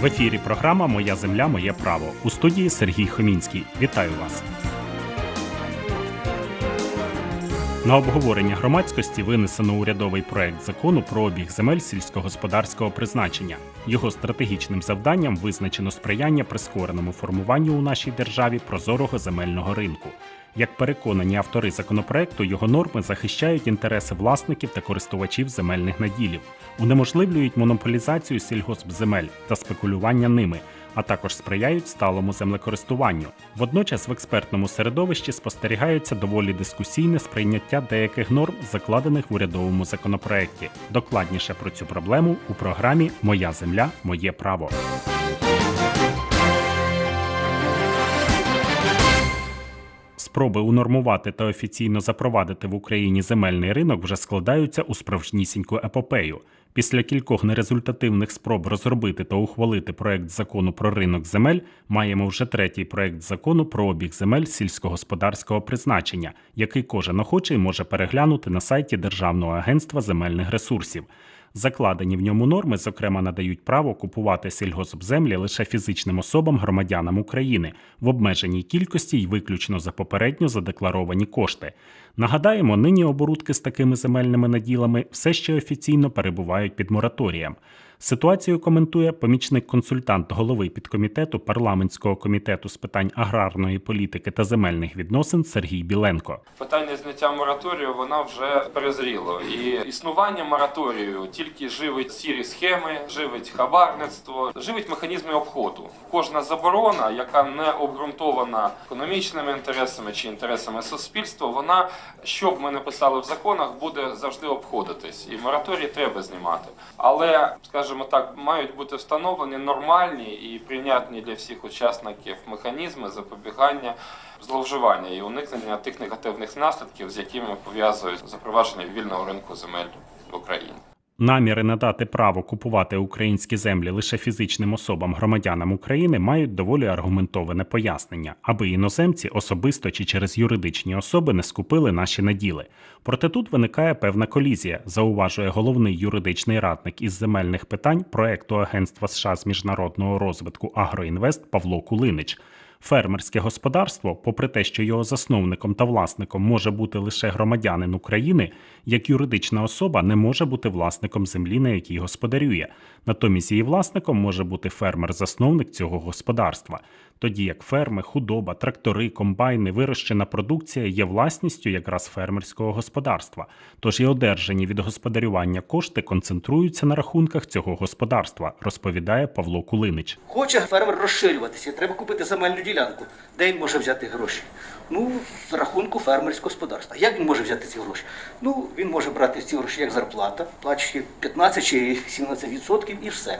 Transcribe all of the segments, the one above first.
В ефірі програма Моя земля, моє право у студії Сергій Хомінський. Вітаю вас. На обговорення громадськості винесено урядовий проект закону про обіг земель сільськогосподарського призначення. Його стратегічним завданням визначено сприяння прискореному формуванню у нашій державі прозорого земельного ринку. Як переконані автори законопроекту, його норми захищають інтереси власників та користувачів земельних наділів, унеможливлюють монополізацію сільгоспземель та спекулювання ними, а також сприяють сталому землекористуванню. Водночас в експертному середовищі спостерігається доволі дискусійне сприйняття деяких норм, закладених в урядовому законопроекті. Докладніше про цю проблему у програмі Моя земля, моє право. Спроби унормувати та офіційно запровадити в Україні земельний ринок вже складаються у справжнісіньку епопею. Після кількох нерезультативних спроб розробити та ухвалити проект закону про ринок земель маємо вже третій проект закону про обіг земель сільськогосподарського призначення, який кожен охочий може переглянути на сайті Державного агентства земельних ресурсів. Закладені в ньому норми, зокрема, надають право купувати сільгоспземлі лише фізичним особам громадянам України в обмеженій кількості й виключно за попередньо задекларовані кошти. Нагадаємо, нині оборудки з такими земельними наділами все ще офіційно перебувають під мораторієм. Ситуацію коментує помічник консультант голови підкомітету парламентського комітету з питань аграрної політики та земельних відносин Сергій Біленко. Питання зняття мораторію вона вже перезріло. І існування мораторію тільки живить сірі схеми, живить хабарництво, живить механізми обходу. Кожна заборона, яка не обґрунтована економічними інтересами чи інтересами суспільства, вона що б ми не писали в законах, буде завжди обходитись. І мораторій треба знімати. Але, скажімо так, мають бути встановлені нормальні і прийнятні для всіх учасників механізми запобігання зловживання і уникнення тих негативних наслідків, з якими пов'язують запровадження вільного ринку земель в Україні. Наміри надати право купувати українські землі лише фізичним особам громадянам України мають доволі аргументоване пояснення, аби іноземці особисто чи через юридичні особи не скупили наші наділи. Проте тут виникає певна колізія, зауважує головний юридичний радник із земельних питань проекту Агентства США з міжнародного розвитку Агроінвест Павло Кулинич. Фермерське господарство, попри те, що його засновником та власником може бути лише громадянин України, як юридична особа не може бути власником землі, на якій господарює. Натомість її власником може бути фермер-засновник цього господарства. Тоді як ферми, худоба, трактори, комбайни, вирощена продукція є власністю якраз фермерського господарства. Тож і одержані від господарювання кошти концентруються на рахунках цього господарства, розповідає Павло Кулинич. Хоче фермер розширюватися, треба купити земельну ділянку. Де він може взяти гроші? Ну, з рахунку фермерського господарства. Як він може взяти ці гроші? Ну, він може брати ці гроші як зарплата, плачучи 15 чи 17 відсотків і все.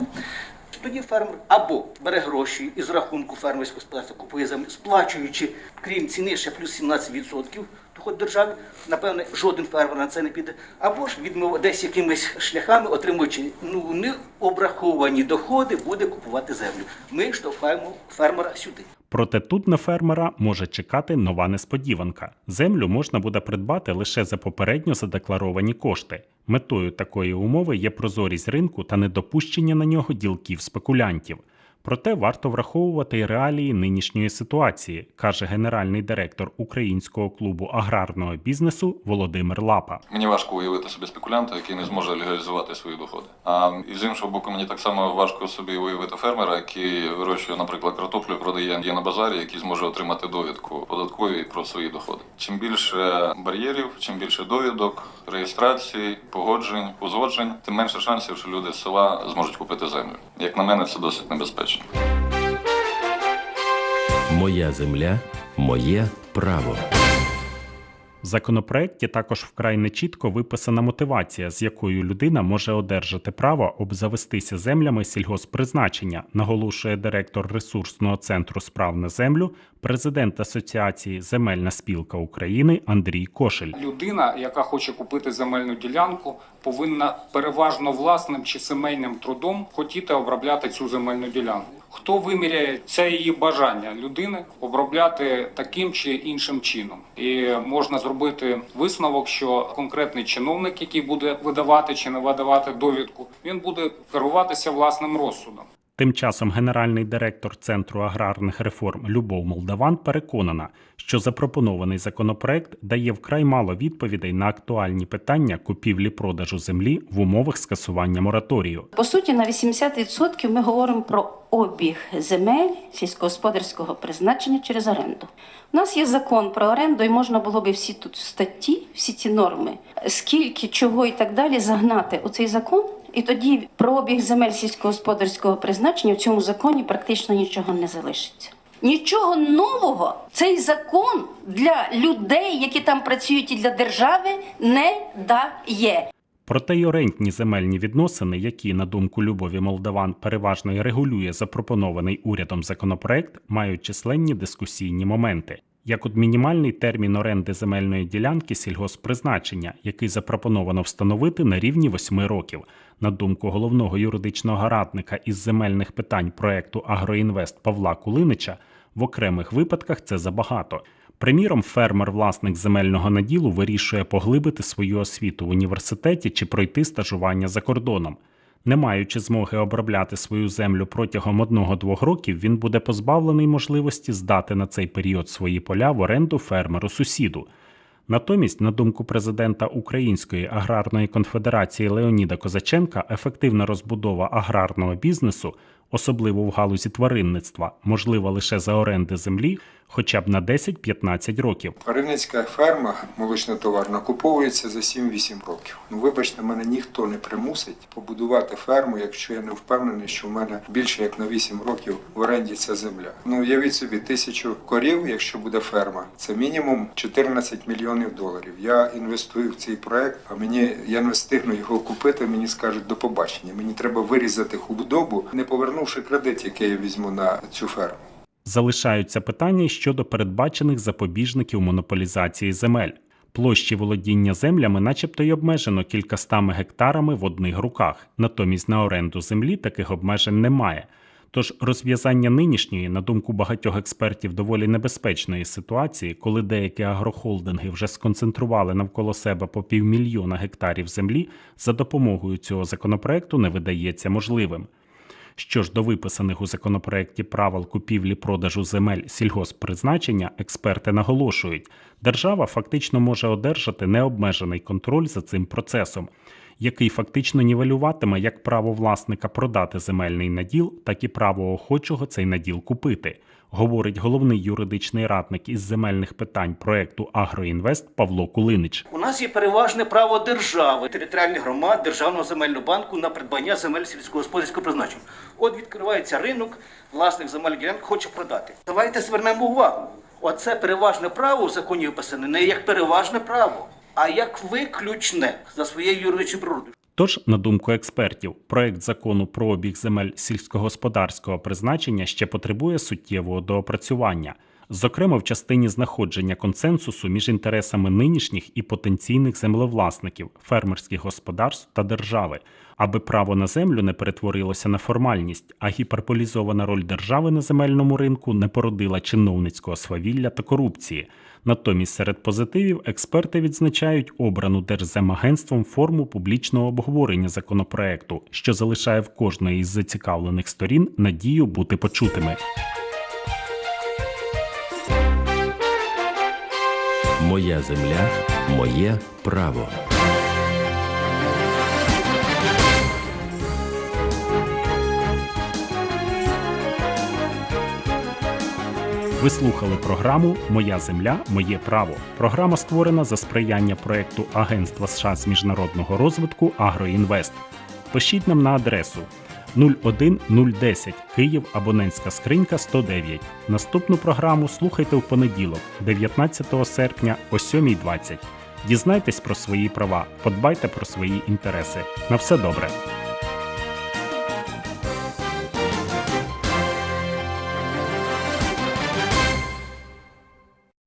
Тоді фермер або бере гроші із рахунку фермерського господарства, купує землю, сплачуючи, крім ціни, ще плюс 17% доход держави, напевне, жоден фермер на це не піде. Або ж відмов десь якимись шляхами, отримуючи ну не обраховані доходи, буде купувати землю. Ми штовхаємо фермера сюди. Проте тут на фермера може чекати нова несподіванка. Землю можна буде придбати лише за попередньо задекларовані кошти. Метою такої умови є прозорість ринку та недопущення на нього ділків спекулянтів. Проте варто враховувати реалії нинішньої ситуації, каже генеральний директор українського клубу аграрного бізнесу Володимир Лапа. Мені важко уявити собі спекулянта, який не зможе легалізувати свої доходи. А і з іншого боку, мені так само важко собі уявити фермера, який вирощує, наприклад, картоплю, продає є на базарі, який зможе отримати довідку податкові про свої доходи. Чим більше бар'єрів, чим більше довідок, реєстрацій, погоджень, узгоджень, тим менше шансів, що люди з села зможуть купити землю. Як на мене, це досить небезпечно. Моя земля, моє право. В законопроекті також вкрай нечітко виписана мотивація, з якою людина може одержати право обзавестися землями сільгосппризначення, наголошує директор ресурсного центру справ на землю, президент Асоціації Земельна спілка України Андрій Кошель. Людина, яка хоче купити земельну ділянку, повинна переважно власним чи сімейним трудом хотіти обробляти цю земельну ділянку. Хто виміряє це її бажання людини обробляти таким чи іншим чином, і можна зробити висновок, що конкретний чиновник, який буде видавати чи не видавати довідку, він буде керуватися власним розсудом. Тим часом генеральний директор Центру аграрних реформ Любов Молдаван переконана, що запропонований законопроект дає вкрай мало відповідей на актуальні питання купівлі-продажу землі в умовах скасування мораторію. По суті, на 80% ми говоримо про обіг земель сільськогосподарського призначення через оренду. У нас є закон про оренду, і можна було би всі тут статті, всі ці норми, скільки, чого і так далі загнати у цей закон. І тоді про обіг земель сільськогосподарського призначення в цьому законі практично нічого не залишиться. Нічого нового цей закон для людей, які там працюють, і для держави не дає. Проте й орендні земельні відносини, які, на думку Любові Молдаван, переважно й регулює запропонований урядом законопроект, мають численні дискусійні моменти. Як от мінімальний термін оренди земельної ділянки сільгосппризначення, який запропоновано встановити на рівні 8 років, на думку головного юридичного радника із земельних питань проекту Агроінвест Павла Кулинича, в окремих випадках це забагато. Приміром, фермер-власник земельного наділу вирішує поглибити свою освіту в університеті чи пройти стажування за кордоном. Не маючи змоги обробляти свою землю протягом одного-двох років, він буде позбавлений можливості здати на цей період свої поля в оренду фермеру сусіду. Натомість, на думку президента Української аграрної конфедерації Леоніда Козаченка, ефективна розбудова аграрного бізнесу, особливо в галузі тваринництва, можлива лише за оренди землі хоча б на 10-15 років. Тваринницька ферма молочно-товарна куповується за 7-8 років. Ну, вибачте, мене ніхто не примусить побудувати ферму, якщо я не впевнений, що в мене більше як на 8 років в оренді ця земля. Ну, уявіть собі, тисячу корів, якщо буде ферма, це мінімум 14 мільйонів доларів. Я інвестую в цей проект, а мені я не встигну його купити. Мені скажуть до побачення. Мені треба вирізати худобу, не повернувши кредит, який я візьму на цю ферму. Залишаються питання щодо передбачених запобіжників монополізації земель. Площі володіння землями, начебто, й обмежено кількастами гектарами в одних руках, натомість на оренду землі таких обмежень немає. Тож розв'язання нинішньої, на думку багатьох експертів, доволі небезпечної ситуації, коли деякі агрохолдинги вже сконцентрували навколо себе по півмільйона гектарів землі, за допомогою цього законопроекту не видається можливим. Що ж до виписаних у законопроекті правил купівлі-продажу земель сільгосппризначення, експерти наголошують, держава фактично може одержати необмежений контроль за цим процесом, який фактично нівелюватиме як право власника продати земельний наділ, так і право охочого цей наділ купити, говорить головний юридичний радник із земельних питань проекту Агроінвест Павло Кулинич. У нас є переважне право держави, територіальних громад, Державного земельного банку на придбання земель сільськогосподарського призначення. От відкривається ринок, власник земельних ділянок хоче продати. Давайте звернемо увагу. Оце переважне право в законі описане не як переважне право, а як виключне за своєю юридичною природою. Тож, на думку експертів, проект закону про обіг земель сільськогосподарського призначення ще потребує суттєвого доопрацювання, зокрема в частині знаходження консенсусу між інтересами нинішніх і потенційних землевласників, фермерських господарств та держави, аби право на землю не перетворилося на формальність, а гіперполізована роль держави на земельному ринку не породила чиновницького свавілля та корупції. Натомість серед позитивів експерти відзначають обрану Держземагентством форму публічного обговорення законопроекту, що залишає в кожної із зацікавлених сторін надію бути почутими. Моя земля, моє право. Ви слухали програму Моя земля, моє право. Програма створена за сприяння проекту Агентства США з міжнародного розвитку Агроінвест. Пишіть нам на адресу 01010 Київ абонентська скринька 109. Наступну програму слухайте в понеділок, 19 серпня о 7.20. Дізнайтесь про свої права, подбайте про свої інтереси. На все добре.